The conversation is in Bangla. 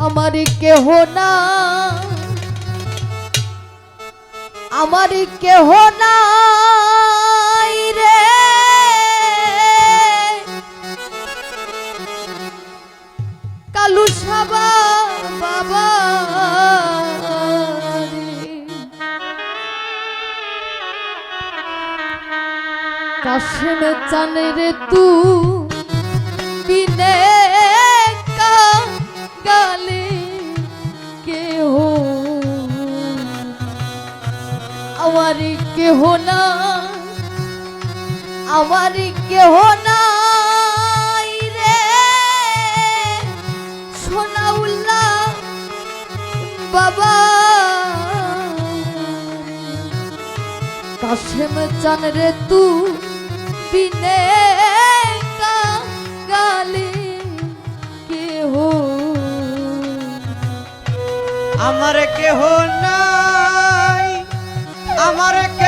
আমার কেহ না আমার কেহ নাই রে কালু সাবা বাবা। কাশেম চানে রে আমার কেহ না আমার কেহ নাই রে। সোনা সোনাউল্লাহ বাবা, কাশেম চান রে তু বিনে গালে কেহ আমার কেহ নাই। আমার কেহ